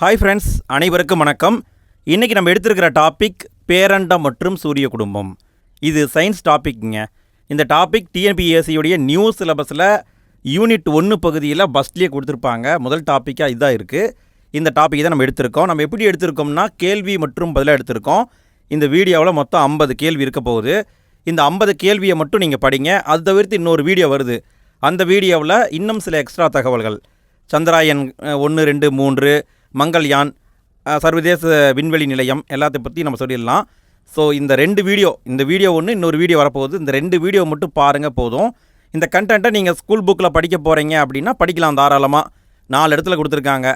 Hi friends அனைவருக்கும் வணக்கம். இன்றைக்கி நம்ம எடுத்திருக்கிற டாபிக் பேரண்டம் மற்றும் சூரிய குடும்பம். இது சயின்ஸ் டாபிக்ங்க இந்த டாபிக் டிஎன்பிஎஸ்சியுடைய நியூ சிலபஸில் யூனிட் ஒன்று பகுதியில் பஸ்ட்லேயே கொடுத்துருப்பாங்க. முதல் டாப்பிக்காக இதாக இருக்குது இந்த டாபிக் தான் நம்ம எடுத்திருக்கோம். நம்ம எப்படி எடுத்திருக்கோம்னா கேள்வி மற்றும் பதிலாக எடுத்திருக்கோம். இந்த வீடியோவில் மொத்தம் ஐம்பது கேள்வி இருக்க போகுது. இந்த ஐம்பது கேள்வியை மட்டும் நீங்கள் படிங்க. அது தவிர்த்து இன்னொரு வீடியோ வருது. அந்த வீடியோவில் இன்னும் சில எக்ஸ்ட்ரா தகவல்கள். சந்திராயன் ஒன்று ரெண்டு மூன்று மங்கள்யான் சர்வதேச விண்வெளி நிலையம் எல்லாத்தையும் பற்றி நம்ம சொல்லிடலாம். ஸோ இந்த ரெண்டு வீடியோ இந்த வீடியோ ஒன்று இன்னொரு வீடியோ வரப்போகுது. இந்த ரெண்டு வீடியோ மட்டும் பாருங்கள் போதும். இந்த கண்டென்ட்டை நீங்கள் ஸ்கூல் புக்கில் படிக்க போகிறீங்க அப்படின்னா படிக்கலாம் தாராளமாக நாலு இடத்துல கொடுத்துருக்காங்க.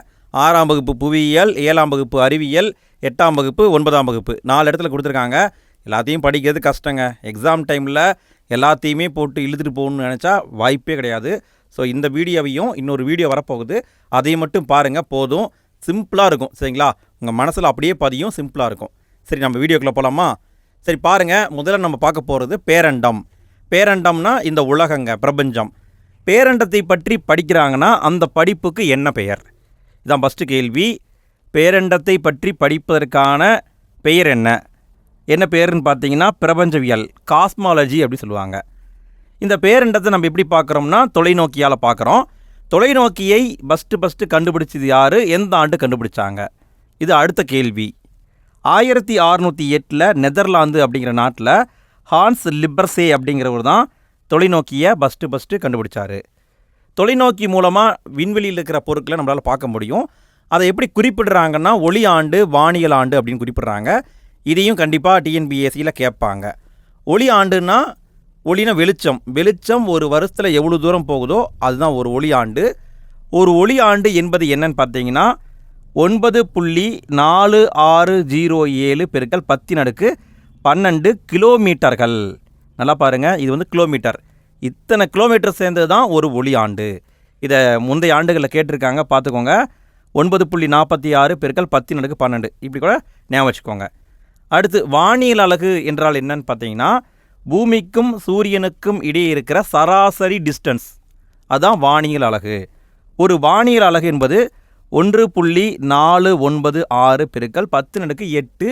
ஆறாம் வகுப்பு புவியியல் ஏழாம் வகுப்பு அறிவியல் எட்டாம் வகுப்பு ஒன்பதாம் வகுப்பு. நாலு இடத்துல கொடுத்துருக்காங்க. எல்லாத்தையும் படிக்கிறது கஷ்டங்க. எக்ஸாம் டைமில் எல்லாத்தையுமே போட்டு இழுத்துட்டு போகணும்னு நினச்சா வாய்ப்பே கிடையாது. ஸோ இந்த வீடியோவையும் இன்னொரு வீடியோ வரப்போகுது. அதையும் மட்டும் பாருங்கள் போதும். சிம்பிளாக இருக்கும் சரிங்களா? உங்கள் மனசில் அப்படியே பதியும் சிம்பிளாக இருக்கும். சரி நம்ம வீடியோக்குள்ளே போகலாமா சரி பாருங்கள் முதல்ல நம்ம பார்க்க போகிறது பேரண்டம். பேரண்டம்னா இந்த உலகங்க பிரபஞ்சம். பேரண்டத்தை பற்றி படிக்கிறாங்கன்னா அந்த படிப்புக்கு என்ன பெயர்? இதான் ஃபஸ்ட்டு கேள்வி. பேரண்டத்தை பற்றி படிப்பதற்கான பெயர் என்ன? என்ன பேருன்னு பார்த்தீங்கன்னா பிரபஞ்சவியல் காஸ்மாலஜி அப்படி சொல்லுவாங்க. இந்த பேரண்டத்தை நம்ம எப்படி பார்க்குறோம்னா தொலைநோக்கியால் பார்க்குறோம். தொலைநோக்கியை ஃபஸ்ட்டு ஃபஸ்ட்டு கண்டுபிடிச்சது யார்? எந்த ஆண்டு கண்டுபிடிச்சாங்க? இது அடுத்த கேள்வி. ஆயிரத்தி அறுநூற்றி எட்டில் நெதர்லாந்து அப்படிங்கிற நாட்டில் ஹான்ஸ் லிப்பர்சே அப்படிங்கிறவர் தான் தொலைநோக்கியை ஃபஸ்ட்டு ஃபஸ்ட்டு கண்டுபிடிச்சார். தொலைநோக்கி மூலமாக விண்வெளியில் இருக்கிற பொருட்களை நம்மளால் பார்க்க முடியும். அதை எப்படி குறிப்பிடுறாங்கன்னா ஒளி ஆண்டு வானியல் ஆண்டு அப்படின்னு குறிப்பிடுறாங்க. இதையும் கண்டிப்பாக டிஎன்பிஎஸ்சியில் கேட்பாங்க. ஒளி ஆண்டுன்னா ஒளினா வெளிச்சம். வெளிச்சம் ஒரு வருஷத்தில் எவ்வளோ தூரம் போகுதோ அதுதான் ஒரு ஒளி ஆண்டு. ஒரு ஒளி ஆண்டு என்பது என்னன்னு பார்த்தீங்கன்னா ஒன்பது புள்ளி நாலு ஆறு ஜீரோ ஏழு பெருக்கள் பத்தின் அடுக்கு பன்னெண்டு கிலோமீட்டர்கள். நல்லா பாருங்கள் இது வந்து கிலோமீட்டர். இத்தனை கிலோமீட்டர் சேர்ந்தது தான் ஒரு ஒளி ஆண்டு. இதை முந்தைய ஆண்டுகளில் கேட்டிருக்காங்க பார்த்துக்கோங்க. ஒன்பது புள்ளி நாற்பத்தி ஆறு பெருக்கள் பத்தின் அடுக்கு பன்னெண்டு. இப்படி கூட ஞாபகம் வச்சுக்கோங்க. அடுத்து வானியல் அழகு என்றால் என்னன்னு பார்த்தீங்கன்னா பூமிக்கும் சூரியனுக்கும் இடையே இருக்கிற சராசரி டிஸ்டன்ஸ் அதுதான் வானியல் அலகு ஒரு வானியல் அலகு என்பது ஒன்று புள்ளி நாலு ஒன்பது ஆறு பெருக்கல் பத்து நடுக்கு எட்டு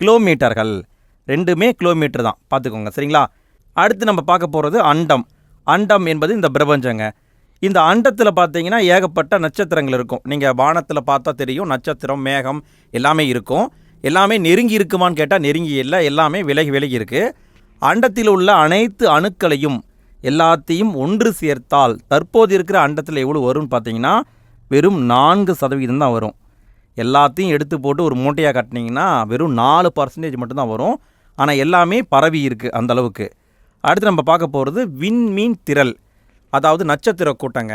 கிலோமீட்டர்கள். ரெண்டுமே கிலோமீட்டர் தான். பார்த்துக்கோங்க. சரிங்களா? அடுத்து நம்ம பார்க்க போகிறது அண்டம். அண்டம் என்பது இந்த பிரபஞ்சங்க. இந்த அண்டத்தில் பார்த்தீங்கன்னா ஏகப்பட்ட நட்சத்திரங்கள் இருக்கும். நீங்கள் வானத்தில் பார்த்தா தெரியும். நட்சத்திரம் மேகம் எல்லாமே இருக்கும். எல்லாமே நெருங்கி இருக்குமான்னு கேட்டால் நெருங்கி இல்லை. எல்லாமே விலகி விலகி இருக்குது அண்டத்தில் உள்ள அனைத்து அணுக்களையும் எல்லாத்தையும் ஒன்று சேர்த்தால் தற்போது இருக்கிற அண்டத்தில் எவ்வளோ வரும்னு பார்த்தீங்கன்னா வெறும் நான்கு சதவீதம் தான் வரும். எல்லாத்தையும் எடுத்து போட்டு ஒரு மூட்டையாக கட்டினீங்கன்னா வெறும் நாலு பர்சன்டேஜ் மட்டும்தான் வரும். ஆனால் எல்லாமே பரவி இருக்குது அந்த அளவுக்கு. அடுத்து நம்ம பார்க்க போகிறது விண்மீன் திரள் அதாவது நட்சத்திர கூட்டங்க.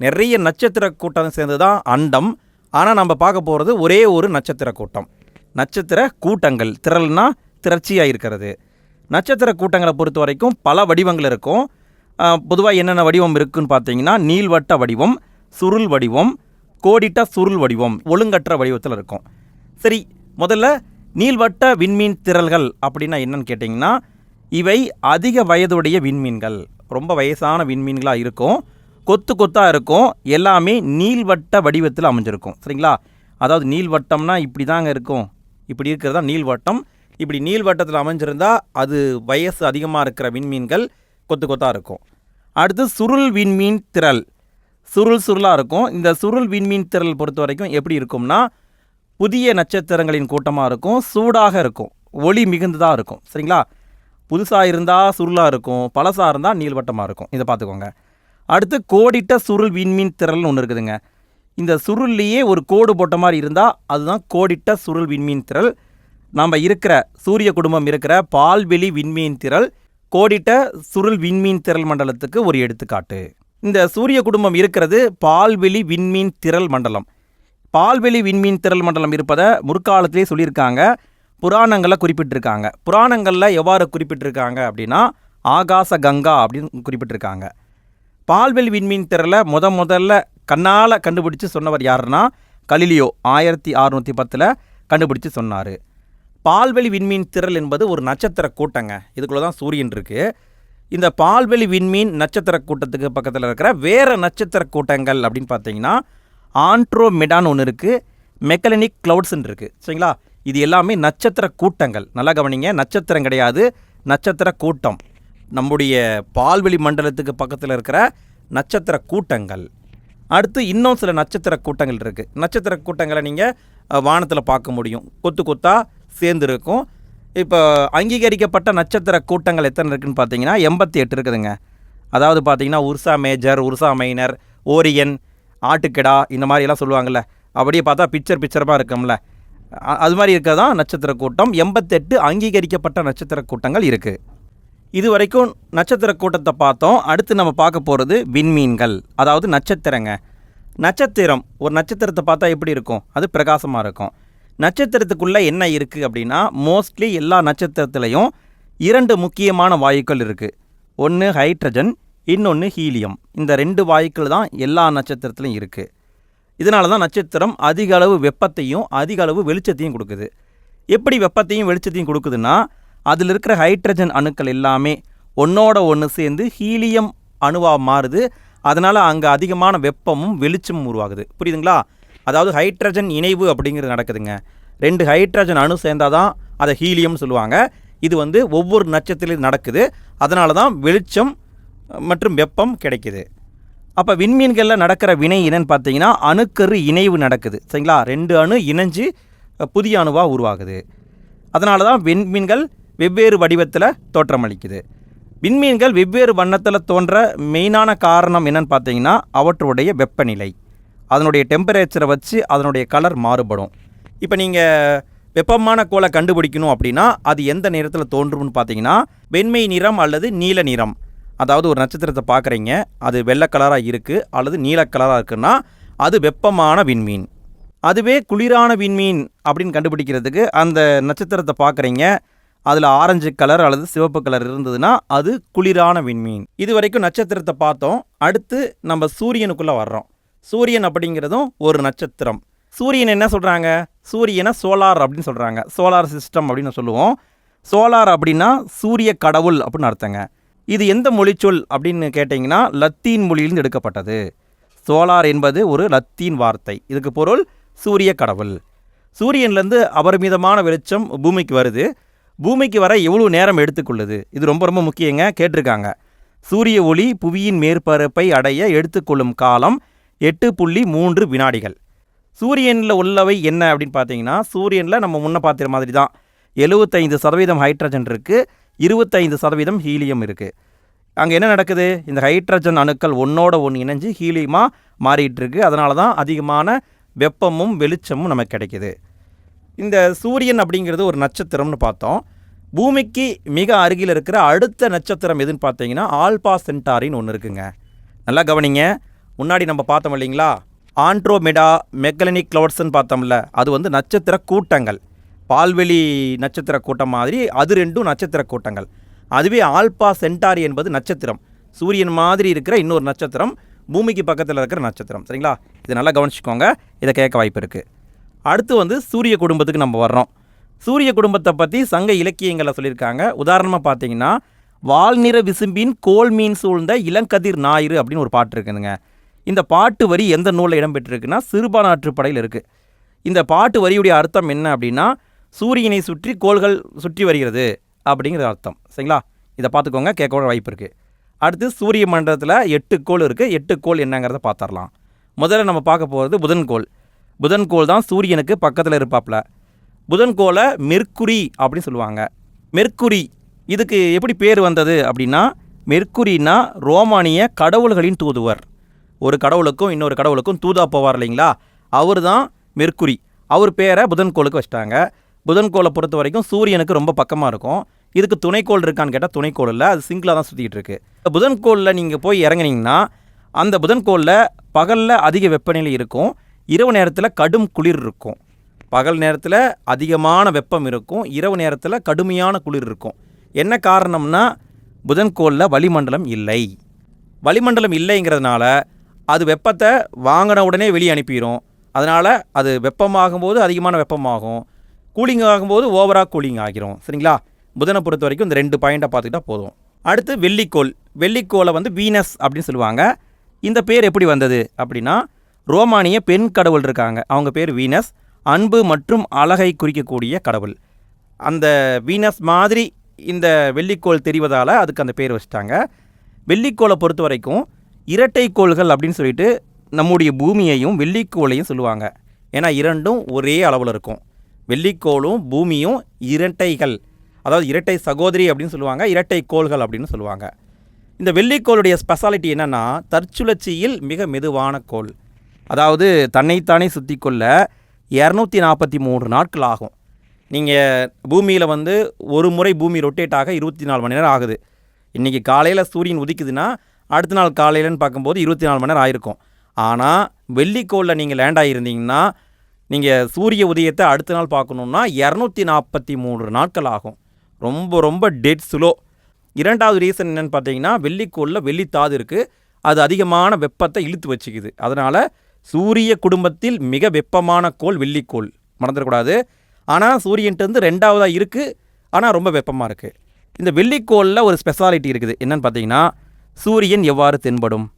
நிறைய நட்சத்திர கூட்டம் சேர்ந்து தான் அண்டம். ஆனால் நம்ம பார்க்க போகிறது ஒரே ஒரு நட்சத்திர கூட்டம். நட்சத்திர கூட்டங்கள் திரள்னா திரட்சியாக இருக்கிறது. நட்சத்திர கூட்டங்களை பொறுத்த வரைக்கும் பல வடிவங்கள் இருக்கும். பொதுவாக என்னென்ன வடிவம் இருக்குன்னு பார்த்தீங்கன்னா நீள்வட்ட வடிவம் சுருள் வடிவம் கோடிட்ட சுருள் வடிவம் ஒழுங்கற்ற வடிவத்தில் இருக்கும். சரி முதல்ல நீள்வட்ட விண்மீன் திரள்கள் அப்படின்னா என்னன்னு கேட்டிங்கன்னா இவை அதிக வயதுடைய விண்மீன்கள். ரொம்ப வயசான விண்மீன்களாக இருக்கும். கொத்து கொத்தாக இருக்கும். எல்லாமே நீள்வட்ட வடிவத்தில் அமைஞ்சிருக்கும். சரிங்களா? அதாவது நீள்வட்டம்னா இப்படி தாங்க இருக்கும். இப்படி இருக்கிறது தான் நீள்வட்டம். இப்படி நீள்வட்டத்தில் அமைஞ்சிருந்தா அது வயசு அதிகமாக இருக்கிற விண்மீன்கள் கொத்து கொத்தாக இருக்கும். அடுத்து சுருள் விண்மீன் திரள். சுருள் சுருளாக இருக்கும். இந்த சுருள் விண்மீன் திரள் பொறுத்த வரைக்கும் எப்படி இருக்கும்னா புதிய நட்சத்திரங்களின் கூட்டமாக இருக்கும் சூடாக இருக்கும் ஒளி மிகுந்ததாக இருக்கும். சரிங்களா? புதுசாக இருந்தால் சுருளாக இருக்கும் பழசாக இருந்தால் நீள்வட்டமாக இருக்கும். இதை பார்த்துக்கோங்க. அடுத்து கோடிட்ட சுருள் விண்மீன் திரள்னு ஒன்று இருக்குதுங்க. இந்த சுருள்லேயே ஒரு கோடு போட்ட மாதிரி இருந்தால் அதுதான் கோடிட்ட சுருள் விண்மீன் திரள். நாம் இருக்கிற சூரிய குடும்பம் இருக்கிற பால்வெளி விண்மீன் திரள் கோடிட்ட சுருள் விண்மீன் திரள் மண்டலத்துக்கு ஒரு எடுத்துக்காட்டு. இந்த சூரிய குடும்பம் இருக்கிறது பால்வெளி விண்மீன் திரள் மண்டலம். பால்வெளி விண்மீன் திரள் மண்டலம் இருப்பதை முற்காலத்திலே சொல்லியிருக்காங்க புராணங்களில் குறிப்பிட்டிருக்காங்க. புராணங்களில் எவ்வாறு குறிப்பிட்டிருக்காங்க அப்படின்னா ஆகாச கங்கா அப்படின்னு குறிப்பிட்டிருக்காங்க. பால்வெளி விண்மீன் திரளை முத முதல்ல கண்ணால் கண்டுபிடிச்சு சொன்னவர் யாருன்னா கலிலியோ. ஆயிரத்தி அறுநூற்றி பத்தில் கண்டுபிடிச்சு சொன்னார். பால்வெளி விண்மீன் திரள் என்பது ஒரு நட்சத்திர கூட்டங்க. இதுக்குள்ளே தான் சூரியன் இருக்குது இந்த பால்வெளி விண்மீன் நட்சத்திர கூட்டத்துக்கு பக்கத்தில் இருக்கிற வேறு நட்சத்திர கூட்டங்கள் அப்படின்னு பார்த்தீங்கன்னா ஆண்ட்ரோமெடான்னு ஒன்று இருக்குது மெக்கலனிக் க்ளவுட்ஸ்ன்னு இருக்குது சரிங்களா? இது எல்லாமே நட்சத்திர கூட்டங்கள். நல்லா கவனிங்க நட்சத்திரம் கிடையாது நட்சத்திர கூட்டம். நம்முடைய பால்வெளி மண்டலத்துக்கு பக்கத்தில் இருக்கிற நட்சத்திர கூட்டங்கள். அடுத்து இன்னும் சில நட்சத்திர கூட்டங்கள் இருக்குது நட்சத்திர கூட்டங்களை நீங்கள் வானத்தில் பார்க்க முடியும். கொத்து கொத்தாக சேர்ந்துருக்கும். இப்போ அங்கீகரிக்கப்பட்ட நட்சத்திர கூட்டங்கள் எத்தனை இருக்குன்னு பார்த்தீங்கன்னா எண்பத்தி எட்டு இருக்குதுங்க. அதாவது பார்த்தீங்கன்னா Ursa Major Ursa Minor Orion ஆட்டுக்கெடா இந்த மாதிரி எல்லாம் சொல்லுவாங்கள்ல அப்படியே பார்த்தா பிக்சர் பிக்சரமாக இருக்கும்ல. அது மாதிரி இருக்கிறது தான் நட்சத்திர கூட்டம். எண்பத்தெட்டு அங்கீகரிக்கப்பட்ட நட்சத்திர கூட்டங்கள் இருக்குது இது வரைக்கும் நட்சத்திர கூட்டத்தை பார்த்தோம். அடுத்து நம்ம பார்க்க போகிறது விண்மீன்கள். அதாவது நட்சத்திரங்க. நட்சத்திரம். ஒரு நட்சத்திரத்தை பார்த்தா எப்படி இருக்கும்? அது பிரகாசமாக இருக்கும். நட்சத்திரத்துக்குள்ளே என்ன இருக்குது அப்படின்னா மோஸ்ட்லி எல்லா நட்சத்திரத்துலேயும் இரண்டு முக்கியமான வாயுக்கள் இருக்குது ஒன்று ஹைட்ரஜன் இன்னொன்று ஹீலியம் இந்த ரெண்டு வாயுக்கள் தான் எல்லா நட்சத்திரத்துலையும் இருக்குது இதனால தான் நட்சத்திரம் அதிக அளவு வெப்பத்தையும் அதிக அளவு வெளிச்சத்தையும் கொடுக்குது. எப்படி வெப்பத்தையும் வெளிச்சத்தையும் கொடுக்குதுன்னா அதில் இருக்கிற ஹைட்ரஜன் அணுக்கள் எல்லாமே ஒன்றோட ஒன்று சேர்ந்து ஹீலியம் அணுவாக மாறுது. அதனால் அங்கே அதிகமான வெப்பமும் வெளிச்சமும் உருவாகுது. புரியுதுங்களா? அதாவது ஹைட்ரஜன் இணைவு அப்படிங்கிறது நடக்குதுங்க. ரெண்டு ஹைட்ரஜன் அணு சேர்ந்தாதான் தான் அதை ஹீலியம்னு சொல்லுவாங்க. இது வந்து ஒவ்வொரு நட்சத்திரத்திலும் நடக்குது. அதனால தான் வெளிச்சம் மற்றும் வெப்பம் கிடைக்குது. அப்போ விண்மீன்களில் நடக்கிற வினை என்னன்னு பார்த்தீங்கன்னா அணுக்கரு இணைவு நடக்குது. சரிங்களா? ரெண்டு அணு இணைஞ்சு புதிய அணுவாக உருவாகுது. அதனால தான் விண்மீன்கள் வெவ்வேறு வடிவத்தில் தோற்றமளிக்குது விண்மீன்கள் வெவ்வேறு வண்ணத்தில் தோன்ற மெயினான காரணம் என்னன்னு பார்த்தீங்கன்னா அவற்றுடைய வெப்பநிலை. அதனுடைய டெம்பரேச்சரை வச்சு அதனுடைய கலர் மாறுபடும். இப்போ நீங்கள் வெப்பமான கோலை கண்டுபிடிக்கணும் அப்படின்னா அது எந்த நிறத்தில் தோன்றும்னு பார்த்தீங்கன்னா வெண்மை நிறம் அல்லது நீல நிறம். அதாவது ஒரு நட்சத்திரத்தை பார்க்குறீங்க அது வெள்ளை கலராக இருக்குது அல்லது நீல கலராக இருக்குன்னா அது வெப்பமான விண்மீன். அதுவே குளிரான விண்மீன் அப்படின்னு கண்டுபிடிக்கிறதுக்கு அந்த நட்சத்திரத்தை பார்க்குறீங்க அதில் ஆரஞ்சு கலர் அல்லது சிவப்பு கலர் இருந்ததுன்னா அது குளிரான விண்மீன். இது வரைக்கும் நட்சத்திரத்தை பார்த்தோம் அடுத்து நம்ம சூரியனுக்குள்ளே வர்றோம். சூரியன் அப்படிங்கிறதும் ஒரு நட்சத்திரம். சூரியன் என்ன சொல்கிறாங்க சூரியனை சோலார் அப்படின்னு சொல்கிறாங்க சோலார் சிஸ்டம் அப்படின்னு சொல்லுவோம். சோலார் அப்படின்னா சூரிய கடவுள் அப்படின்னு அர்த்தங்க. இது எந்த மொழிச்சொல் அப்படின்னு கேட்டிங்கன்னா லத்தீன் மொழியிலிருந்து எடுக்கப்பட்டது. சோலார் என்பது ஒரு லத்தீன் வார்த்தை. இதுக்கு பொருள் சூரிய கடவுள். சூரியன்லேருந்து அபரிமிதமான வெளிச்சம் பூமிக்கு வருது. பூமிக்கு வர எவ்வளோ நேரம் எடுத்துக்கொள்ளுது? இது ரொம்ப ரொம்ப முக்கியங்க. கேட்டிருக்காங்க. சூரிய ஒளி புவியின் மேற்பரப்பை அடைய எடுத்துக்கொள்ளும் காலம் எட்டு புள்ளி மூன்று வினாடிகள். சூரியனில் உள்ளவை என்ன அப்படின்னு பார்த்தீங்கன்னா சூரியனில் நம்ம முன்ன பார்த்துற மாதிரி தான் எழுபத்தைந்து சதவீதம் ஹைட்ரஜன் இருக்குது இருபத்தைந்து சதவீதம் ஹீலியம் இருக்குது அங்கே என்ன நடக்குது? இந்த ஹைட்ரஜன் அணுக்கள் ஒன்றோட ஒன்று இணைஞ்சு ஹீலியமாக மாறிட்டுருக்கு. அதனால தான் அதிகமான வெப்பமும் வெளிச்சமும் நமக்கு கிடைக்கிது. இந்த சூரியன் அப்படிங்கிறது ஒரு நட்சத்திரம்னு பார்த்தோம். பூமிக்கு மிக அருகில் இருக்கிற அடுத்த நட்சத்திரம் எதுன்னு பார்த்தீங்கன்னா ஆல்பா சென்டாரின்னு ஒன்று இருக்குங்க. நல்லா கவனிங்க. முன்னாடி நம்ம பார்த்தோம் இல்லைங்களா? ஆண்ட்ரோமெடா மெக்கலனிக் கிளவுட்ஸ்ன்னு பார்த்தோம்ல அது வந்து நட்சத்திர கூட்டங்கள். பால்வெளி நட்சத்திர கூட்டம் மாதிரி அது ரெண்டும் நட்சத்திர கூட்டங்கள். அதுவே ஆல்பா சென்டாரி என்பது நட்சத்திரம். சூரியன் மாதிரி இருக்கிற இன்னொரு நட்சத்திரம் பூமிக்கு பக்கத்தில் இருக்கிற நட்சத்திரம். சரிங்களா? இது நல்லா கவனிச்சுக்கோங்க. இதை கேட்க வாய்ப்பு இருக்குது அடுத்து வந்து சூரிய குடும்பத்துக்கு நம்ம வர்றோம். சூரிய குடும்பத்தை பற்றி சங்க இலக்கியங்களை சொல்லியிருக்காங்க. உதாரணமாக பார்த்தீங்கன்னா வால்நிற விசும்பின் கோல் மீன் சூழ்ந்த இளங்கதிர் ஞாயிறு அப்படின்னு ஒரு பாட்டு இருக்குதுங்க. இந்த பாட்டு வரி எந்த நூலில் இடம்பெற்றிருக்குன்னா சிறுபானாற்றுப்படையில் இருக்குது இந்த பாட்டு வரியுடைய அர்த்தம் என்ன அப்படின்னா சூரியனை சுற்றி கோள்கள் சுற்றி வருகிறது அப்படிங்கிற அர்த்தம். சரிங்களா? இதை பார்த்துக்கோங்க கேட்க வாய்ப்பு இருக்குது அடுத்து சூரிய மண்டலத்தில் எட்டு கோள் இருக்குது எட்டு கோள் என்னங்கிறத பார்த்துடலாம். முதல்ல நம்ம பார்க்க போகிறது புதன்கோள் புதன்கோள் தான் சூரியனுக்கு பக்கத்தில் இருப்பாப்புல புதன்கோளை மெர்க்குரி அப்படின்னு சொல்லுவாங்க. மெர்க்குரி இதுக்கு எப்படி பேர் வந்தது அப்படின்னா மெர்க்குரினா ரோமானிய கடவுள்களின் தூதுவர். ஒரு கடவுளுக்கும் இன்னொரு கடவுளுக்கும் தூதா போவார் இல்லைங்களா? அவர் தான் மெர்க்குரி. அவர் பேரை புதன்கோளுக்கு வச்சிட்டாங்க. புதன்கோளை பொறுத்த வரைக்கும் சூரியனுக்கு ரொம்ப பக்கமாக இருக்கும். இதுக்கு துணைக்கோள் இருக்கான்னு கேட்டால் துணைக்கோள் இல்லை அது சிங்கிளாக தான் சுற்றிக்கிட்டு இருக்குது புதன்கோளில் நீங்கள் போய் இறங்குனீங்கன்னா அந்த புதன்கோளில் பகலில் அதிக வெப்பநிலை இருக்கும். இரவு நேரத்தில் கடும் குளிர் இருக்கும். பகல் நேரத்தில் அதிகமான வெப்பம் இருக்கும். இரவு நேரத்தில் கடுமையான குளிர் இருக்கும். என்ன காரணம்னா புதன்கோளில் வளிமண்டலம் இல்லை. வளிமண்டலம் இல்லைங்கிறதுனால அது வெப்பத்தை வாங்கின உடனே வெளியே அனுப்பிடும் அதனால் அது வெப்பமாகும்போது அதிகமான வெப்பமாகும். கூலிங் ஆகும்போது ஓவராக கூலிங் ஆகிரும். சரிங்களா? புதனை பொறுத்த வரைக்கும் இந்த ரெண்டு பாயிண்ட்டை பார்த்துக்கிட்டா போதும். அடுத்து வெள்ளிக்கோள். வெள்ளிக்கோளை வந்து வீனஸ் அப்படின்னு சொல்லுவாங்க. இந்த பேர் எப்படி வந்தது அப்படின்னா ரோமானிய பெண் கடவுள் இருக்காங்க. அவங்க பேர் வீனஸ் அன்பு மற்றும் அழகை குறிக்கக்கூடிய கடவுள். அந்த வீனஸ் மாதிரி இந்த வெள்ளிக்கோள் தெரிவதால் அதுக்கு அந்த பேர் வச்சிட்டாங்க. வெள்ளிக்கோளை பொறுத்த வரைக்கும் இரட்டைக்கோள்கள் அப்படின்னு சொல்லிட்டு நம்முடைய பூமியையும் வெள்ளிக்கோளையும் சொல்லுவாங்க. ஏன்னா இரண்டும் ஒரே அளவில் இருக்கும். வெள்ளிக்கோளும் பூமியும் இரட்டைகள். அதாவது இரட்டை சகோதரி அப்படின்னு சொல்லுவாங்க இரட்டை கோள்கள் அப்படின்னு சொல்லுவாங்க. இந்த வெள்ளிக்கோளுடைய ஸ்பெஷாலிட்டி என்னென்னா தற்சுழற்சியில் மிக மெதுவான கோள். அதாவது தன்னைத்தானே சுற்றி கொள்ள இரநூத்தி நாற்பத்தி மூன்று நாட்கள் ஆகும். நீங்கள் பூமியில் வந்து ஒரு முறை பூமி ரொட்டேட் ஆக இருபத்தி நாலு மணி நேரம் ஆகுது. இன்றைக்கி காலையில் சூரியன் உதிக்குதுன்னா அடுத்த நாள் காலையிலன்னு பார்க்கும்போது இருபத்தி நாலு மணி நேரம் ஆயிருக்கும். ஆனால் வெள்ளிக்கோளில் நீங்கள் லேண்ட் ஆகியிருந்தீங்கன்னா நீங்கள் சூரிய உதயத்தை அடுத்த நாள் பார்க்கணுன்னா இரநூத்தி நாற்பத்தி மூன்று நாட்கள் ஆகும். ரொம்ப ரொம்ப டெட் ஸ்லோ இரண்டாவது ரீசன் என்னென்னு பார்த்தீங்கன்னா வெள்ளிக்கோளில் வெள்ளித்தாது இருக்குது அது அதிகமான வெப்பத்தை இழுத்து வச்சுக்குது. அதனால் சூரிய குடும்பத்தில் மிக வெப்பமான கோள் வெள்ளிக்கோள். மறந்துடக்கூடாது. ஆனால் சூரியன்ட்டு ரெண்டாவதாக இருக்குது ஆனால் ரொம்ப வெப்பமாக இருக்குது இந்த வெள்ளிக்கோளில் ஒரு ஸ்பெஷாலிட்டி இருக்குது. என்னென்னு பார்த்தீங்கன்னா சூரியன் எவ்வாறு தென்படும்?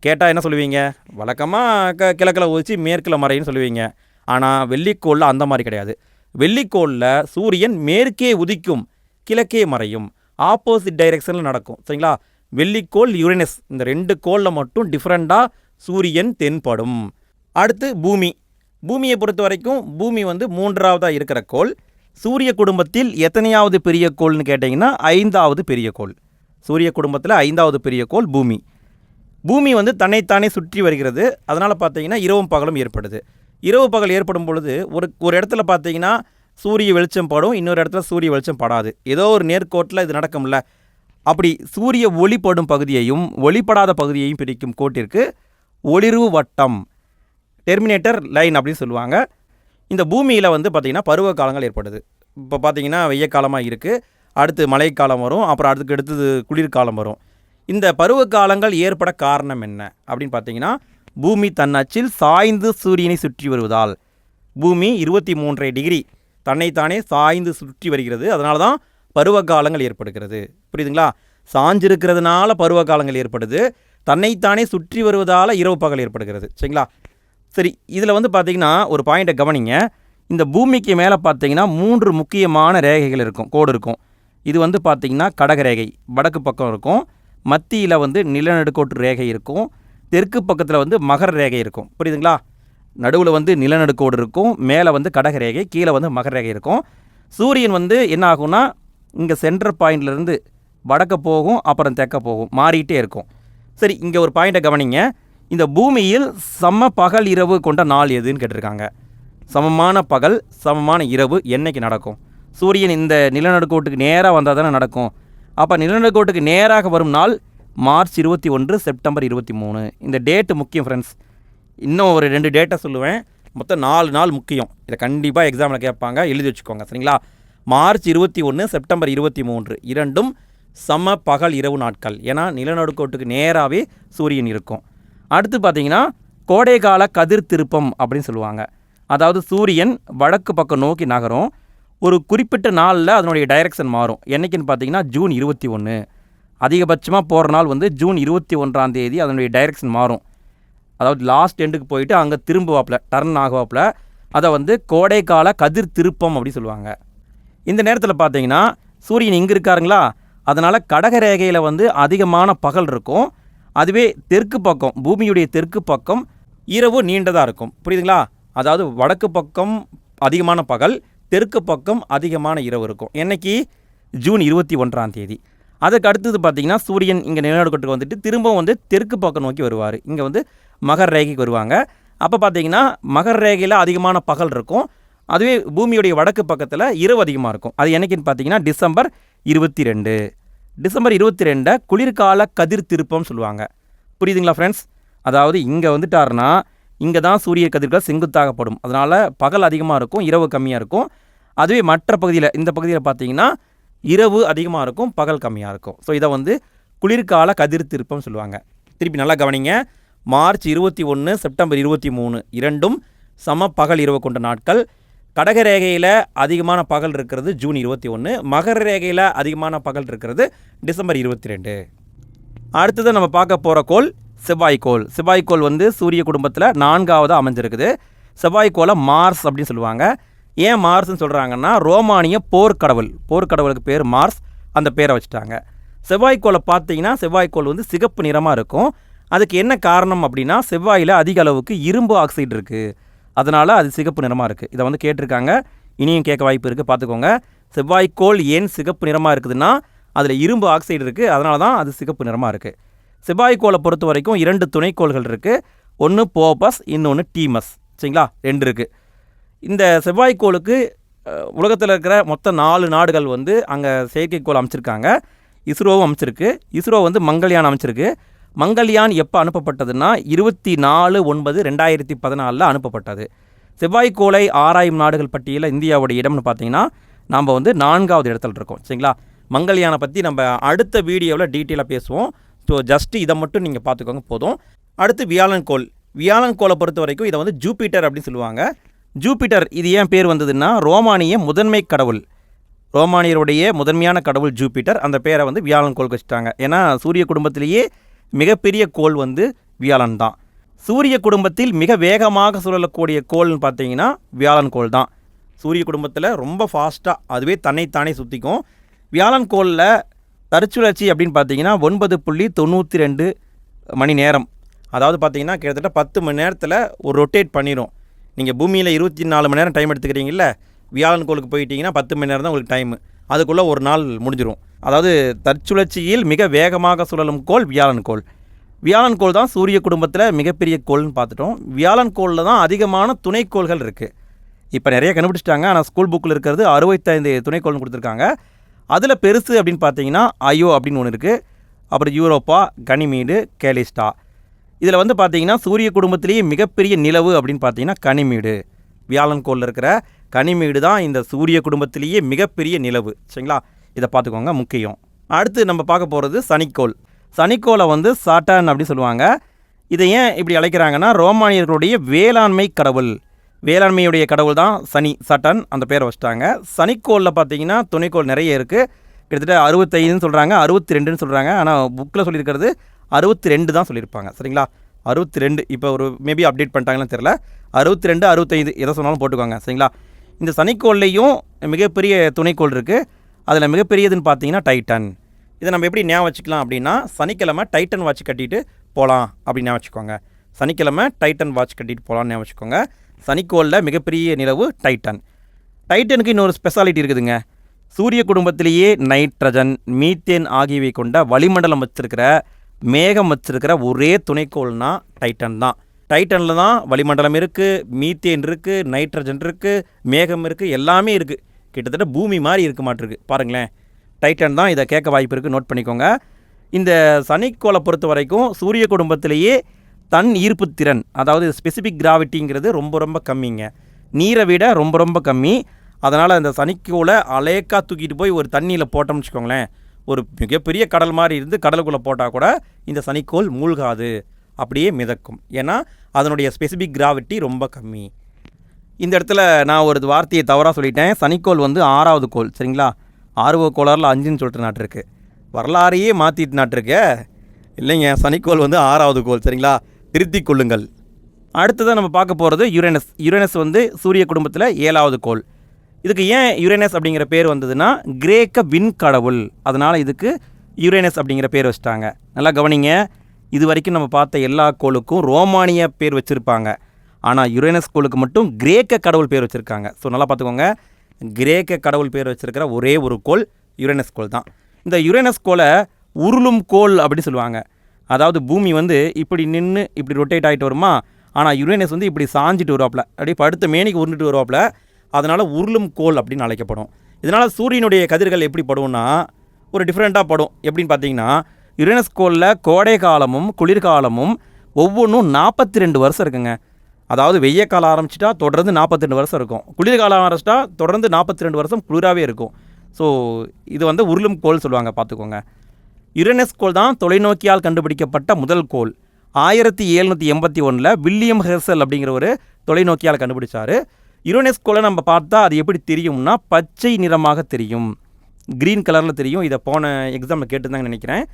கேட்டால் என்ன சொல்லுவீங்க? வழக்கமாக க கிழக்கில் உதிச்சு மேற்கில் மறைன்னு சொல்லுவீங்க. ஆனால் வெள்ளிக்கோளில் அந்த மாதிரி கிடையாது. வெள்ளிக்கோளில் சூரியன் மேற்கே உதிக்கும் கிழக்கே மறையும். ஆப்போசிட் டைரெக்ஷனில் நடக்கும். சரிங்களா? வெள்ளிக்கோள் யுரேனஸ் இந்த ரெண்டு கோளில் மட்டும் டிஃப்ரெண்ட்டாக சூரியன் தென்படும். அடுத்து பூமி. பூமியை பொறுத்த வரைக்கும் பூமி வந்து மூன்றாவதாக இருக்கிற கோள். சூரிய குடும்பத்தில் எத்தனையாவது பெரிய கோள்னு கேட்டிங்கன்னா ஐந்தாவது பெரிய கோள். சூரிய குடும்பத்தில் ஐந்தாவது பெரிய கோள் பூமி. பூமி வந்து தன்னைத்தானே சுற்றி வருகிறது. அதனால் பார்த்தீங்கன்னா இரவும் பகலும் ஏற்படுது. இரவு பகல் ஏற்படும் பொழுது ஒரு ஒரு இடத்துல பார்த்தீங்கன்னா சூரிய வெளிச்சம் படும் இன்னொரு இடத்துல சூரிய வெளிச்சம் படாது. ஏதோ ஒரு நேர்கோட்டில் இது நடக்கும்ல. அப்படி சூரிய ஒளிப்படும் பகுதியையும் ஒளிப்படாத பகுதியையும் பிரிக்கும் கோட்டிற்கு ஒளிர்வு வட்டம் டெர்மினேட்டர் லைன் அப்படின்னு சொல்லுவாங்க. இந்த பூமியில் வந்து பார்த்திங்கன்னா பருவ காலங்கள் ஏற்படுது. இப்போ பார்த்தீங்கன்னா வெய்ய காலமாக இருக்குது அடுத்து மழைக்காலம் வரும் அப்புறம் அதுக்கு அடுத்தது குளிர்காலம் வரும். இந்த பருவ காலங்கள் ஏற்பட காரணம் என்ன? அப்படின்னு பார்த்தீங்கன்னா பூமி தன் அச்சில் சாய்ந்து சூரியனை சுற்றி வருவதால். பூமி இருபத்தி மூன்றரை டிகிரி தன்னைத்தானே சாய்ந்து சுற்றி வருகிறது அதனால தான் பருவ காலங்கள் ஏற்படுகிறது. புரியுதுங்களா? சாஞ்சிருக்கிறதுனால பருவ காலங்கள் ஏற்படுது தன்னைத்தானே சுற்றி வருவதால் இரவு பகல் ஏற்படுகிறது சரிங்களா? சரி இதில் வந்து பார்த்தீங்கன்னா ஒரு பாயிண்ட்டை கவனிங்க. இந்த பூமிக்கு மேலே பார்த்தீங்கன்னா மூன்று முக்கியமான ரேகைகள் இருக்கும் கோடு இருக்கும். இது வந்து பார்த்திங்கன்னா கடகரேகை. வடக்கு பக்கம் இருக்கும். மத்தியில் வந்து நிலநடுக்கோட்டு ரேகை இருக்கும். தெற்கு பக்கத்தில் வந்து மகர ரேகை இருக்கும். புரியுதுங்களா? நடுவில் வந்து நிலநடுக்கோடு இருக்கும். மேலே வந்து கடக ரேகை கீழே வந்து மகர ரேகை இருக்கும். சூரியன் வந்து என்ன ஆகும்னா இங்கே சென்டர் பாயிண்ட்லேருந்து வடக்க போகும் அப்புறம் தெற்க போகும். மாறிட்டே இருக்கும். சரி இங்கே ஒரு பாயிண்ட்டை கவனிங்க. இந்த பூமியில் சம பகல் இரவு கொண்ட நாள் எதுன்னு கேட்டிருக்காங்க. சமமான பகல் சமமான இரவு என்னைக்கு நடக்கும்? சூரியன் இந்த நிலநடுக்கோட்டுக்கு நேராக வந்தால் தானே நடக்கும். அப்போ நிலநடுக்கோட்டுக்கு நேராக வரும் நாள் மார்ச் இருபத்தி ஒன்று செப்டம்பர் இருபத்தி மூணு. இந்த டேட்டு முக்கியம் ஃப்ரெண்ட்ஸ் இன்னும் ஒரு ரெண்டு டேட்டை சொல்லுவேன். மொத்தம் நாலு நாள் முக்கியம். இதை கண்டிப்பாக எக்ஸாமில் கேட்பாங்க. எழுதி வச்சுக்கோங்க. சரிங்களா? மார்ச் இருபத்தி ஒன்று செப்டம்பர் இருபத்தி மூன்று. இரண்டும் சம பகல் இரவு நாட்கள். ஏன்னா நிலநடுக்கோட்டுக்கு நேராகவே சூரியன் இருக்கும். அடுத்து பார்த்தீங்கன்னா கோடைகால கதிர் திருப்பம் அப்படின்னு சொல்லுவாங்க. அதாவது சூரியன் வடக்கு பக்கம் நோக்கி நகரும். ஒரு குறிப்பிட்ட நாளில் அதனுடைய டைரக்ஷன் மாறும். என்னைக்குன்னு பார்த்தீங்கன்னா ஜூன் இருபத்தி ஒன்று அதிகபட்சமாக போகிற நாள் வந்து ஜூன் இருபத்தி ஒன்றாம் தேதி அதனுடைய டைரக்ஷன் மாறும். அதாவது லாஸ்ட் எண்டுக்கு போயிட்டு அங்கே திரும்புவாப்பில் டர்ன் ஆகுவாப்பில். அதை வந்து கோடைக்கால கதிர் திருப்பம் அப்படி சொல்லுவாங்க. இந்த நேரத்தில் பார்த்தீங்கன்னா சூரியன் இங்கே இருக்காருங்களா? அதனால் கடகரேகையில் வந்து அதிகமான பகல் இருக்கும். அதுவே தெற்கு பக்கம் பூமியுடைய தெற்கு பக்கம் இரவு நீண்டதாக இருக்கும். புரியுதுங்களா? அதாவது வடக்கு பக்கம் அதிகமான பகல் தெற்கு பக்கம் அதிகமான இரவு இருக்கும். என்னைக்கு? ஜூன் இருபத்தி ஒன்றாம் தேதி. அதுக்கு அடுத்தது பார்த்தீங்கன்னா சூரியன் இங்கே நிலநடுக்கத்துக்கு வந்துட்டு திரும்பவும் வந்து தெற்கு பக்கம் நோக்கி வருவார். இங்கே வந்து மகர் ரேகைக்கு வருவாங்க. அப்போ பார்த்தீங்கன்னா மகர் ரேகையில் அதிகமான பகல் இருக்கும். அதுவே பூமியுடைய வடக்கு பக்கத்தில் இரவு அதிகமாக இருக்கும். அது என்னைக்குன்னு பார்த்தீங்கன்னா டிசம்பர் இருபத்தி ரெண்டு. டிசம்பர் இருபத்தி ரெண்டை குளிர்கால கதிர் திருப்பம் சொல்லுவாங்க. புரியுதுங்களா ஃப்ரெண்ட்ஸ் அதாவது இங்கே வந்துட்டாருன்னா இங்கே தான் சூரிய கதிர்கள் செங்குத்தாகப்படும் அதனால் பகல் அதிகமாக இருக்கும் இரவு கம்மியாக இருக்கும். அதுவே மற்ற பகுதியில் இந்த பகுதியில் பார்த்தீங்கன்னா இரவு அதிகமாக இருக்கும் பகல் கம்மியாக இருக்கும். ஸோ இதை வந்து குளிர்கால கதிர் திருப்பம் சொல்லுவாங்க. திருப்பி நல்லா கவனிங்க. மார்ச் இருபத்தி ஒன்று செப்டம்பர் இருபத்தி மூணு இரண்டும் சம பகல் இரவு கொண்ட நாட்கள். கடக ரேகையில் அதிகமான பகல் இருக்கிறது ஜூன் இருபத்தி ஒன்று மகர ரேகையில் அதிகமான பகல் இருக்கிறது டிசம்பர் இருபத்தி ரெண்டு. அடுத்தது நம்ம பார்க்க போகிற கோள் செவ்வாய்க்கோள் செவ்வாய்க்கோள் வந்து சூரிய குடும்பத்தில் நான்காவது அமைஞ்சிருக்குது. செவ்வாய்க்கோளை மார்ஸ் அப்படின்னு சொல்லுவாங்க. ஏன் மார்ஸ்னு சொல்கிறாங்கன்னா ரோமானிய போர்க்கடவுள். போர்க்கடவுளுக்கு பேர் மார்ஸ். அந்த பேரை வச்சுட்டாங்க. செவ்வாய்க்கோளை பார்த்தீங்கன்னா செவ்வாய்க்கோள் வந்து சிகப்பு நிறமாக இருக்கும். அதுக்கு என்ன காரணம் அப்படின்னா செவ்வாயில் அதிக அளவுக்கு இரும்பு ஆக்சைடு இருக்குது அதனால் அது சிகப்பு நிறமாக இருக்குது இதை வந்து கேட்டிருக்காங்க. இனியும் கேட்க வாய்ப்பு இருக்குது பார்த்துக்கோங்க. செவ்வாய்க்கோள் ஏன் சிகப்பு நிறமாக இருக்குதுன்னா அதில் இரும்பு ஆக்சைடு இருக்குது அதனால தான் அது சிகப்பு நிறமாக இருக்குது செவ்வாய்க்கோளை பொறுத்த வரைக்கும் இரண்டு துணைக்கோள்கள் இருக்குது ஒன்று போபஸ் இன்னொன்று டீமஸ். சரிங்களா? ரெண்டு இருக்குது இந்த செவ்வாய்க்கோளுக்கு உலகத்தில் இருக்கிற மொத்த நாலு நாடுகள் வந்து அங்கே செயற்கைக்கோள் அமைச்சிருக்காங்க. இஸ்ரோவும் அமைச்சிருக்கு. இஸ்ரோ வந்து மங்கள்யான் அமைச்சிருக்கு. மங்கள்யான் எப்போ அனுப்பப்பட்டதுன்னா இருபத்தி நாலு ஒன்பது ரெண்டாயிரத்தி பதினாலில் அனுப்பப்பட்டது. செவ்வாய்க்கோளை ஆராயும் நாடுகள் பட்டியலில் இந்தியாவோட இடம்னு பார்த்தீங்கன்னா நாம் வந்து நான்காவது இடத்துல இருக்கோம். சரிங்களா? மங்கள்யானை பற்றி நம்ம அடுத்த வீடியோவில் டீட்டெயிலாக பேசுவோம். ஸோ ஜஸ்ட்டு இதை மட்டும் நீங்கள் பார்த்துக்கோங்க போதும். அடுத்து வியாழன் கோள். வியாழன் கோளை பொறுத்த வரைக்கும் இதை வந்து ஜூபிட்டர் அப்படின்னு சொல்லுவாங்க. ஜூபிட்டர் இது ஏன் பேர் வந்ததுன்னா ரோமானிய முதன்மை கடவுள். ரோமானியருடைய முதன்மையான கடவுள் ஜூபிட்டர் அந்த பேரை வந்து வியாழன் கோள் வச்சுட்டாங்க ஏன்னா சூரிய குடும்பத்திலேயே மிகப்பெரிய கோள் வந்து வியாழன் தான். சூரிய குடும்பத்தில் மிக வேகமாக சுழலக்கூடிய கோள்னு பார்த்தீங்கன்னா வியாழன் கோள் தான். சூரிய குடும்பத்தில் ரொம்ப ஃபாஸ்ட்டாக அதுவே தன்னைத்தானே சுற்றிக்கும் வியாழன் கோளில் தற்சுழற்சி அப்படின்னு பார்த்தீங்கன்னா ஒன்பது புள்ளி தொண்ணூற்றி ரெண்டு மணி நேரம். அதாவது பார்த்தீங்கன்னா கிட்டத்தட்ட பத்து மணி நேரத்தில் ஒரு ரொட்டேட் பண்ணிடும் நீங்கள் பூமியில் இருபத்தி நாலு மணி நேரம் டைம் எடுத்துக்கிறீங்கல்ல வியாழன் கோளுக்கு போயிட்டீங்கன்னா பத்து மணி நேரம் தான் உங்களுக்கு டைமு அதுக்குள்ளே ஒரு நாள் முடிஞ்சிடும் அதாவது தற்சுழற்சியில் மிக வேகமாக சுழலும் கோள் வியாழன் கோள். வியாழன் கோள் தான் சூரிய குடும்பத்தில் மிகப்பெரிய கோள்னு பார்த்துட்டோம். வியாழன் கோளில் தான் அதிகமான துணைக்கோள்கள் இருக்குது இப்போ நிறைய கண்டுபிடிச்சிட்டாங்க. ஆனால் ஸ்கூல் புக்கில் இருக்கிறது அறுபத்தைந்து துணைக்கோள்னு கொடுத்துருக்காங்க. அதில் பெருசு அப்படின்னு பார்த்தீங்கன்னா ஐயோ அப்படின்னு ஒன்று இருக்குது அப்புறம் யூரோப்பா கனிமீடு கேலிஸ்டா. இதில் வந்து பார்த்தீங்கன்னா சூரிய குடும்பத்திலேயே மிகப்பெரிய நிலவு அப்படின்னு பார்த்தீங்கன்னா கனிமீடு. வியாழன் கோளில் இருக்கிற கனிமீடு தான் இந்த சூரிய குடும்பத்திலேயே மிகப்பெரிய நிலவு. சரிங்களா? இதை பார்த்துக்கோங்க முக்கியம். அடுத்து நம்ம பார்க்க போகிறது சனிக்கோள். சனிக்கோளை வந்து சாட்டான் அப்படின்னு சொல்லுவாங்க. இதை ஏன் இப்படி அழைக்கிறாங்கன்னா ரோமானியர்களுடைய வேளாண்மை கடவுள். வேளாண்மையுடைய கடவுள் தான் சனி சட்டன் அந்த பேரை வச்சுட்டாங்க. சனிக்கோளில் பார்த்தீங்கன்னா துணைக்கோள் நிறைய இருக்குது கிட்டத்தட்ட அறுபத்தைந்துன்னு சொல்கிறாங்க அறுபத்தி ரெண்டுன்னு சொல்கிறாங்க ஆனால் புக்கில் சொல்லியிருக்கிறது அறுபத்தி ரெண்டு தான் சொல்லியிருப்பாங்க. சரிங்களா? அறுபத்தி ரெண்டு இப்போ ஒரு மேபி அப்டேட் பண்ணிட்டாங்கன்னு தெரில அறுபத்தி ரெண்டு அறுபத்தைந்து எதை சொன்னாலும் போட்டுக்கோங்க. சரிங்களா? இந்த சனிக்கோள்லேயும் மிகப்பெரிய துணைக்கோள் இருக்குது அதில் மிகப்பெரியதுன்னு பார்த்தீங்கன்னா டைட்டன். இதை நம்ம எப்படி ஞாபகம் வச்சுக்கலாம் அப்படின்னா சனிக்கிழமை டைட்டன் வாட்ச் கட்டிட்டு போகலாம் அப்படின்னு ஞாபகம் வச்சுக்கோங்க. சனிக்கிழமை டைட்டன் வாட்ச் கட்டிட்டு போகலான்னு ஞாபகம் வச்சுக்கோங்க. சனிக்கோளில் மிகப்பெரிய நிலவு டைட்டன். டைட்டனுக்கு இன்னொரு ஸ்பெஷாலிட்டி இருக்குதுங்க. சூரிய குடும்பத்திலேயே நைட்ரஜன் மீத்தேன் ஆகியவை கொண்ட வளிமண்டலம் வச்சிருக்கிற மேகம் வச்சிருக்கிற ஒரே துணைக்கோள்னா டைட்டன் தான். டைட்டனில் தான் வளிமண்டலம் இருக்குது மீத்தேன் இருக்குது நைட்ரஜன் இருக்குது மேகம் இருக்குது எல்லாமே இருக்குது கிட்டத்தட்ட பூமி மாதிரி இருக்க மாட்டிருக்கு. பாருங்களேன். டைட்டன் தான் இதை கேட்க வாய்ப்பு இருக்குது நோட் பண்ணிக்கோங்க. இந்த சனிக்கோளை பொறுத்த வரைக்கும் சூரிய குடும்பத்திலேயே தன் ஈர்ப்பு திறன் அதாவது ஸ்பெசிஃபிக் கிராவிட்டிங்கிறது ரொம்ப ரொம்ப கம்மிங்க. நீரை விட ரொம்ப ரொம்ப கம்மி. அதனால் அந்த சனிக்கோளை அலேக்கா தூக்கிட்டு போய் ஒரு தண்ணியில் போட்டோம்னு வச்சுக்கோங்களேன். ஒரு மிகப்பெரிய கடல் மாதிரி இருந்து கடலுக்குள்ளே போட்டால் கூட இந்த சனிக்கோள் மூழ்காது. அப்படியே மிதக்கும். ஏன்னா அதனுடைய ஸ்பெசிஃபிக் கிராவிட்டி ரொம்ப கம்மி. இந்த இடத்துல நான் ஒரு வார்த்தையை தவறாக சொல்லிட்டேன். சனிக்கோள் வந்து ஆறாவது கோள் சரிங்களா? ஆர்வ கோளாறில் அஞ்சுன்னு சொல்லிட்டு நாட்டிருக்கு. வரலாறையே மாற்றிட்டு நாட்டிருக்க. இல்லைங்க சனிக்கோள் வந்து ஆறாவது கோள் சரிங்களா? திருத்தி கொள்ளுங்கள். அடுத்ததாக நம்ம பார்க்க போகிறது யுரேனஸ். யுரேனஸ் வந்து சூரிய குடும்பத்தில் ஏழாவது கோள். இதுக்கு ஏன் யுரேனஸ் அப்படிங்கிற பேர் வந்ததுன்னா கிரேக்க விண்கடவுள் அதனால் இதுக்கு யுரேனஸ் அப்படிங்கிற பேர் வச்சுட்டாங்க. நல்லா கவனிங்க. இது வரைக்கும் நம்ம பார்த்த எல்லா கோளுக்கும் ரோமானிய பேர் வச்சுருப்பாங்க. ஆனால் யுரேனஸ் கோளுக்கு மட்டும் கிரேக்க கடவுள் பேர் வச்சுருக்காங்க. ஸோ நல்லா பார்த்துக்கோங்க. கிரேக்க கடவுள் பேர் வச்சுருக்கிற ஒரே ஒரு கோள் யுரேனஸ் கோள் தான். இந்த யுரேனஸ் கோலை உருளும் கோள் அப்படின்னு சொல்லுவாங்க. அதாவது பூமி வந்து இப்படி நின்று இப்படி ரொட்டேட் ஆகிட்டு வருமா? ஆனால் யுரேனஸ் வந்து இப்படி சாஞ்சிட்டு வருவாப்புல. அப்படியே படுத்த மேனிக்கு உருண்டுட்டு வருவாப்பில். அதனால் உருளும் கோள் அப்படின்னு அழைக்கப்படும். இதனால் சூரியனுடைய கதிர்கள் எப்படி படும்னா ஒரு டிஃப்ரெண்ட்டாக படும். எப்படின்னு பார்த்தீங்கன்னா யுரேனஸ் கோலில் கோடை காலமும் குளிர்காலமும் ஒவ்வொன்றும் நாற்பத்தி ரெண்டு வருஷம் இருக்குங்க. அதாவது வெய்ய காலம் ஆரம்பிச்சிட்டா தொடர்ந்து நாற்பத்தி ரெண்டு வருஷம் இருக்கும். குளிர்காலம் ஆரம்பிச்சிட்டா தொடர்ந்து நாற்பத்தி ரெண்டு வருஷம் குளிராகவே இருக்கும். ஸோ இது வந்து உருளும் கோல் சொல்லுவாங்க பார்த்துக்கோங்க. யுரேனஸ் கோல் தான் தொலைநோக்கியால் கண்டுபிடிக்கப்பட்ட முதல் கோள். ஆயிரத்தி எழுநூற்றி எண்பத்தி ஒன்றில் வில்லியம் ஹெர்சல் அப்படிங்கிற ஒரு தொலைநோக்கியால் கண்டுபிடிச்சார். யுரோனெஸ்கோவில் நம்ம பார்த்தா அது எப்படி தெரியும்னா பச்சை நிறமாக தெரியும். க்ரீன் கலரில் தெரியும். இதை போன எக்ஸாமில் கேட்டுருந்தாங்கன்னு நினைக்கிறேன்.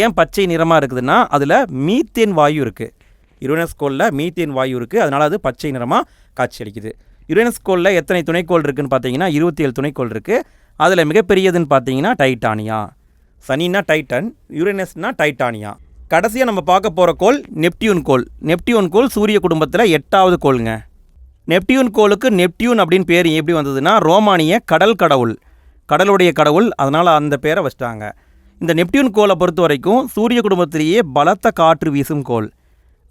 ஏன் பச்சை நிறமாக இருக்குதுன்னா அதில் மீத்தேன் வாயு இருக்குது யுரேனஸ் கோளில் மீத்தேன் வாயு இருக்குது அதனால் அது பச்சை நிறமாக காட்சியளிக்குது யுரேனஸ் கோளில் எத்தனை துணைக்கோள் இருக்குதுன்னு பார்த்தீங்கன்னா இருபத்தி ஏழு துணைக்கோள் இருக்குது அதில் மிகப்பெரியதுன்னு பார்த்தீங்கன்னா டைட்டானியா. சனின்னா டைட்டன் யுரேனஸ்னா டைட்டானியா. கடைசியாக நம்ம பார்க்க போகிற கோள் நெப்டியூன் கோள். நெப்டியூன் கோள் சூரிய குடும்பத்தில் எட்டாவது கோளுங்க. நெப்டியூன் கோளுக்கு நெப்டியூன் அப்படின்னு பேர் எப்படி வந்ததுன்னா ரோமானிய கடல் கடவுள். கடலுடைய கடவுள் அதனால் அந்த பேரை வச்சிட்டாங்க. இந்த நெப்டியூன் கோளை பொறுத்த வரைக்கும் சூரிய குடும்பத்திலேயே பலத்த காற்று வீசும் கோள்.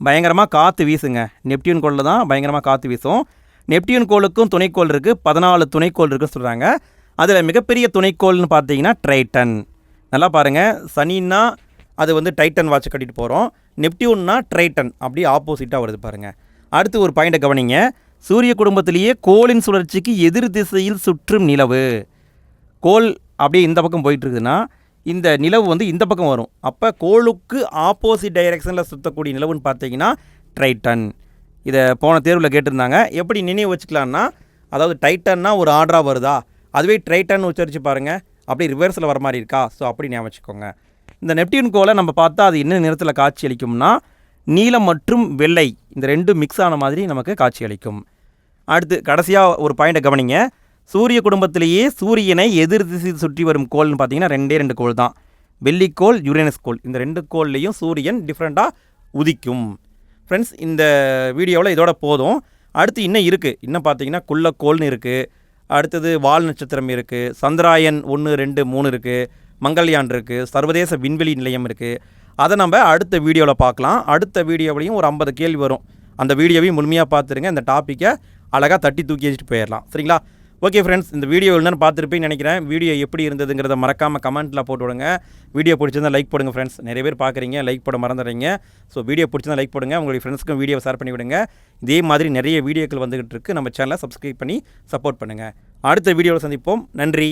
பயங்கரமாக காற்று வீசுங்க. நெப்டியூன் கோளில் தான் பயங்கரமாக காற்று வீசும். நெப்டியூன் கோளுக்கும் துணைக்கோள் இருக்குது பதினாலு துணைக்கோள் இருக்குன்னு சொல்கிறாங்க அதில் மிகப்பெரிய துணைக்கோள்னு பார்த்தீங்கன்னா ட்ரைட்டன். நல்லா பாருங்கள் சனின்னா அது வந்து டைட்டன் வாட்ச் கட்டிட்டு போகிறோம் நெப்டியூன்னா ட்ரைட்டன் அப்படியே ஆப்போசிட்டாக வருது பாருங்கள் அடுத்து ஒரு பாயிண்டை கவனிங்க. சூரிய குடும்பத்திலேயே கோளின் சுழற்சிக்கு எதிர் திசையில் சுற்றும் நிலவு. கோல் அப்படியே இந்த பக்கம் போயிட்டுருக்குதுன்னா இந்த நிலவு வந்து இந்த பக்கம் வரும். அப்போ கோளுக்கு ஆப்போசிட் டைரெக்ஷனில் சுற்றக்கூடிய நிலவுன்னு பார்த்தீங்கன்னா ட்ரைட்டன் இதை போன தேர்வில் கேட்டிருந்தாங்க. எப்படி நினைவு வச்சுக்கலான்னா அதாவது டைட்டன்னா ஒரு ஆர்டராக வருதா? அதுவே ட்ரைட்டன் உச்சரித்து பாருங்கள் அப்படி ரிவர்ஸில் வர மாதிரி இருக்கா? ஸோ அப்படி ஞாபகம் வச்சுக்கோங்க. இந்த நெப்டியூன் கோலை நம்ம பார்த்தா அது என்ன நிறத்தில் காட்சி அளிக்கும்னா நீலம் மற்றும் வெள்ளை இந்த ரெண்டும் மிக்ஸ் ஆன மாதிரி நமக்கு காட்சி அளிக்கும் அடுத்து கடைசியாக ஒரு பாயிண்டை கவனிங்க. சூரிய குடும்பத்திலேயே சூரியனை எதிர் திசை சுற்றி வரும் கோள்னு பார்த்தீங்கன்னா ரெண்டே ரெண்டு கோள் தான். வெள்ளிக்கோள் யுரேனஸ் கோள். இந்த ரெண்டு கோள்லேயும் சூரியன் டிஃப்ரெண்ட்டாக உதிக்கும். ஃப்ரெண்ட்ஸ் இந்த வீடியோவில் இதோட போதும். அடுத்து இன்னும் இருக்குது இன்னும் பார்த்தீங்கன்னா குள்ளக்கோள்னு இருக்குது அடுத்தது வால் நட்சத்திரம் இருக்குது சந்திராயன் ஒன்று ரெண்டு மூணு இருக்குது மங்கள்யான் இருக்குது சர்வதேச விண்வெளி நிலையம் இருக்குது அதை நம்ம அடுத்த வீடியோவில் பார்க்கலாம். அடுத்த வீடியோவிலையும் ஒரு ஐம்பது கேள்வி வரும். அந்த வீடியோவையும் முழுமையாக பார்த்துருங்க. இந்த டாப்பிக்கை அழகாக தட்டி தூக்கி வச்சுட்டு போயிடலாம் சரிங்களா? ஓகே ஃப்ரெண்ட்ஸ் இந்த வீடியோ என்னன்னு பார்த்துருப்பேன்னு நினைக்கிறேன். வீடியோ எப்படி இருந்ததுங்கிறத மறக்காமல் கமெண்ட்டில் போட்டு விடுங்க. வீடியோ பிடிச்சிருந்தா லைக் போடுங்க ஃப்ரெண்ட்ஸ் நிறைய பேர் பார்க்குறீங்க லைக் போட மறந்துடுறீங்க. ஸோ வீடியோ பிடிச்சிருந்தா லைக் போடுங்க. உங்களுடைய ஃப்ரெண்ட்ஸ்க்கும் வீடியோ ஷேர் பண்ணி விடுங்க. இதே மாதிரி நிறைய வீடியோக்கள் வந்துகிட்டு இருக்கு. நம்ம சேனலை சப்ஸ்கிரைப் பண்ணி சப்போர்ட் பண்ணுங்கள் அடுத்த வீடியோவில் சந்திப்போம். நன்றி.